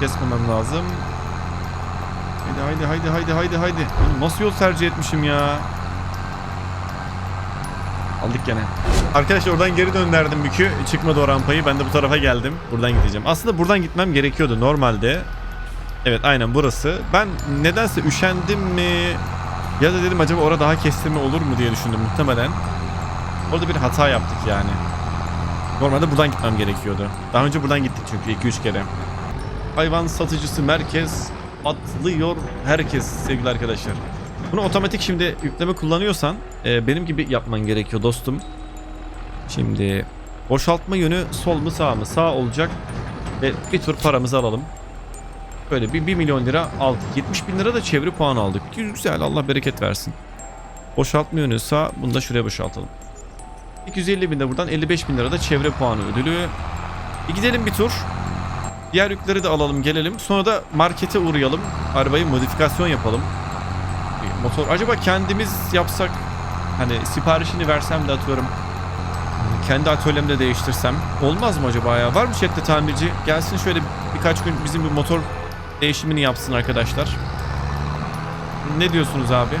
kesmemem lazım. Haydi haydi haydi haydi haydi haydi. Nasıl yol tercih etmişim ya? Aldık gene. Arkadaşlar oradan geri döndürdüm yükü. Çıkmadı o rampayı. Ben de bu tarafa geldim. Buradan gideceğim. Aslında buradan gitmem gerekiyordu normalde. Evet aynen burası. Ben nedense üşendim mi? Ya da dedim acaba orada daha kestirme olur mu diye düşündüm muhtemelen. Orada bir hata yaptık yani. Normalde buradan gitmem gerekiyordu. Daha önce buradan gittik çünkü 2-3 kere. Hayvan satıcısı merkez atlıyor herkes sevgili arkadaşlar. Bunu otomatik şimdi yükleme kullanıyorsan e, benim gibi yapman gerekiyor dostum. Şimdi boşaltma yönü sol mu sağ mı? Sağ olacak ve bir tur paramızı alalım. Böyle bir 1 milyon lira aldık. 70 bin lira da çevre puan aldık. Güzel Allah bereket versin. Boşaltma yönü sağ. Bunu da şuraya boşaltalım. 250 bin de buradan 55 bin lira da çevre puanı ödülü. Bir gidelim bir tur. Diğer yükleri de alalım gelelim. Sonra da markete uğrayalım. Arabayı modifikasyon yapalım. Motor acaba kendimiz yapsak hani siparişini versem de atıyorum. Kendi atölyemde değiştirsem olmaz mı acaba ya? Var mı chatte tamirci? Gelsin şöyle birkaç gün bizim bir motor değişimini yapsın arkadaşlar. Ne diyorsunuz abi?